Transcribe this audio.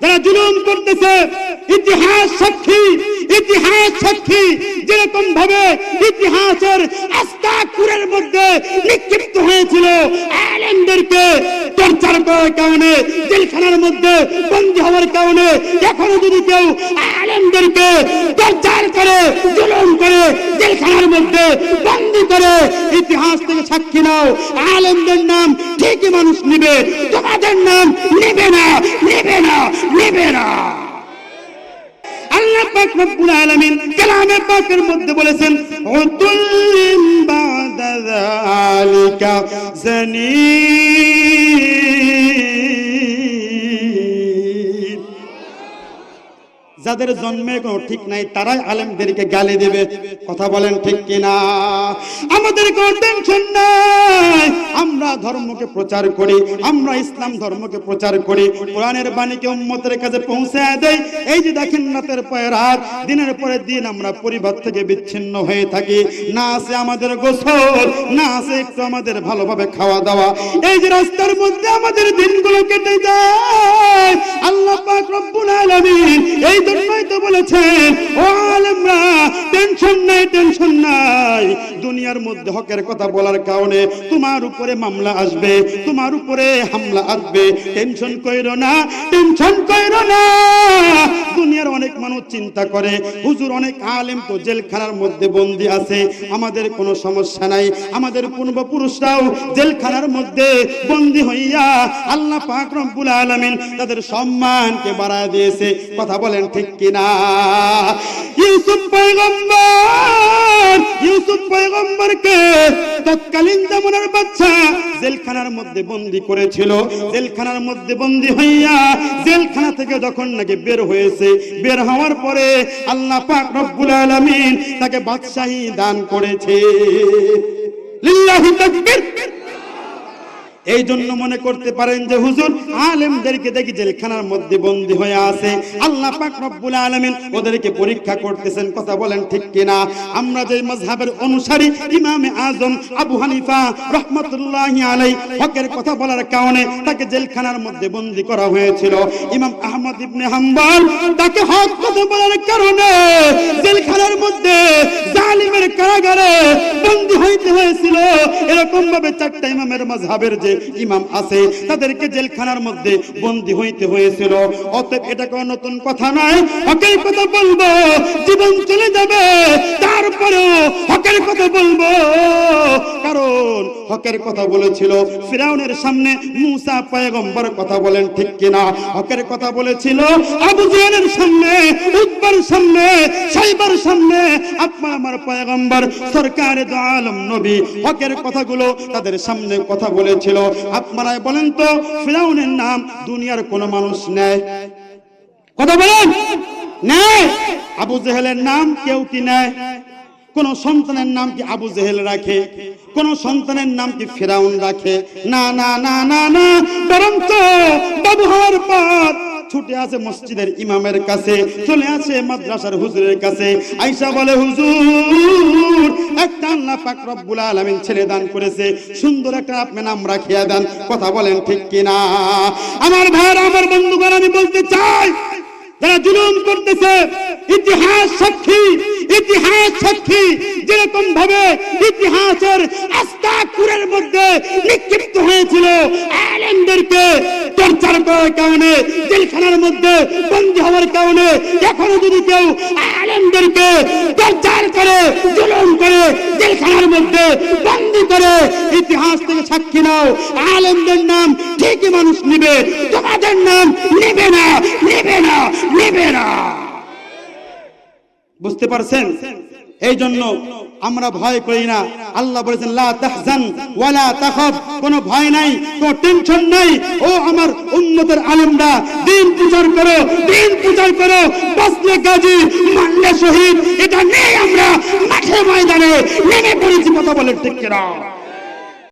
যারা জুলুম করতেছে, ইতিহাস সাক্ষী ইতিহাস সাক্ষী, যেরকম ভাবে ইতিহাসের আস্থা কুরের মধ্যে নিক্ষিপ্ত হয়েছিল আলেমদেরকে করার কারণে, জেলখানার মধ্যে বন্দী হওয়ার কারণে, এখনও যদি কেউ আলেমদেরকে টর্চার করে, জুলুম করে, জেলখানার মধ্যে বন্দী করে, ইতিহাস থেকে সাক্ষী নাও, আলেমদের নাম ঠিকই মানুষ নিবে, তোমাদের নাম নেবে না নেবে না নেবে না। আল্লাহ পাক রব্বুল আলামিন কালামে পাকের মধ্যে বলেছেন উতুল্লিম বাদা যালিকা জানিন যাদের জন্মে কোনো ঠিক নাই, তারাই আলেমদেরকে গালি দেবে। কথা বলেন ঠিক কিনা? আমাদের কোনো টেনশন নাই। আমরা ধর্মকে প্রচার করি, আমরা ইসলাম ধর্মকে প্রচার করি। কোরআনের বাণীকে উম্মতের কাছে পৌঁছে দেই। এই যে দেখেন রাতের পরে রাত, দিনের পরে দিন আমরা পরিবার থেকে বিচ্ছিন্ন হয়ে থাকি। না আছে আমাদের গোসল, না আছে একটু আমাদের ভালোভাবে খাওয়া দাওয়া এই যে রাস্তার মধ্যে আমাদের দিনগুলো কেটে যায়। আল্লাহ পাক রব্বুল আলামিন এই জন্যই তো বলেছেন ও টেনশন নাই টেনশন নাই। দুনিয়ার মধ্যে হকের কথা বলার কারণে তোমার উপরে মামলা আসবে, তোমার উপরে হামলা আসবে। টেনশন কইরো না, টেনশন কইরো না। দুনিয়ার অনেক মানুষ চিন্তা করে, হুজুর অনেক আলেম তো জেলখানার মধ্যে বন্দি আছে, আমাদের কোনো সমস্যা নাই। আমাদের পূর্বপুরুষরাও জেলখানার মধ্যে বন্দি হইয়া আল্লাহ পাক রব্বুল আলামিন তাদের সম্মানকে বাড়ায় দিয়েছে। কথা বলেন ঠিক কিনা? ইউসুফ পয়গম্বর, ইউসুফ পয়গম্বরকে তৎকালীন জামানার বাচ্চা জেলখানার মধ্যে বন্দি করেছিল। জেলখানার মধ্যে বন্দি হইয়া জেলখানা থেকে যখন নাকি বের হয়েছে, বের হওয়ার পরে আল্লাহ পাক রব্বুল আলামিন তাকে বাদশাহী দান করেছে। লিল্লাহি তাকবীর। এই জন্য মনে করতে পারেন যে হুজুর, আলেমদেরকে দেখি জেলখানার মধ্যে বন্দী হয়ে আছে। আল্লাহ পাক রব্বুল আলামিন ওদেরকে পরীক্ষা করতেছেন, কথা বলেন ঠিক কিনা? আমরা যে মজহাবের অনুসারী, ইমামে আজম আবু হানিফা রহমতুল্লাহি আলাই হকের কথা বলার কারণে তাকে জেলখানার মধ্যে বন্দী করা হয়েছিল। ইমাম আহমদ ইবনে হাম্বল তাকে হক কথা বলার কারণে জেলখানার মধ্যে জালিমের কারাগারে এরকম ভাবে চারটা ইমামের মজহাবের যে ইমাম আছে, তাদেরকে জেলখানার মধ্যে বন্দী হইতে হয়েছিল। অতএব এটা কোনো নতুন কথা নয়। হকের কথা বলব, জীবন চলে যাবে। তারপরেও হকের কথা বলব। কারণ হকের কথা বলেছিল ফিরাউনের সামনে মুসা পয়গম্বর কথা বলেন ঠিক কিনা? হকের কথা বলেছিল আবু জেহেলের সামনে উৎবার সামনে, সাইবার সামনে। আপনার আমার পয়গম্বর সরকার আলম নবী, হকের কথাগুলো তাদের সামনে কথা বলেছিল। আপনারাই বলেন তো, ফিরাউনের নাম দুনিয়ার কোনো মানুষ নেয়? কথা বলেন! নেয়! আবু জেহেলের নাম কেউ কি নেয়? কোন সন্তানের নাম কি আবু জেহেল রাখে? কোন সন্তানের নাম কি ফেরাউন রাখে? না না না না না বরং তো বাবু হওয়ার পর ছুটে আসে মসজিদের ইমামের কাছে, চলে আসে মাদ্রাসার হুজুরের কাছে। আইসা বলে, হুজুর, একটা আল্লাহ পাক রব্বুল আলামিন ছেলে দান করেছে। সুন্দর একটা আপনি নাম রাখিয়া দেন, কথা বলেন ঠিক কিনা? আমার ভাইরা আমার বন্ধুগণ, আমি বলতে চাই, যারা জুলুম করতেছে, ইতিহাস সাক্ষী ইতিহাস সাক্ষী, যেরকম ভাবে ইতিহাসের আস্তাকুরের মধ্যে নিক্ষিপ্ত হয়েছিল আলেমদেরকে টর্চার করার কারণে, জেলখানার মধ্যে বন্দী হওয়ার কারণে এখনও যদি কেউ আলেমদেরকে টর্চার করে, জুলুম করে, জেলখানার মধ্যে বন্দী করে, ইতিহাস থেকে সাক্ষী নাও, আলেমদের নাম ঠিকই মানুষ নিবে, তোমাদের নাম নেবে না নেবে না নেবে না। বুঝতে পারছেন? এই জন্য আমরা ভয় করি না। আল্লাহ বলেছেন, লা তাহজান ওয়ালা কোনো ভয় নাই, কোনো টেনশন নাই। ও আমার উম্মতের আলেমরা, দিন পূজার করো, দিন পূজার করো। বাঁচলে গাজী মানলে শহীদ। এটা নেই আমরা মাঠে ময়দানে নেমে পড়েছি, কথা বলে ঠিক কিনা?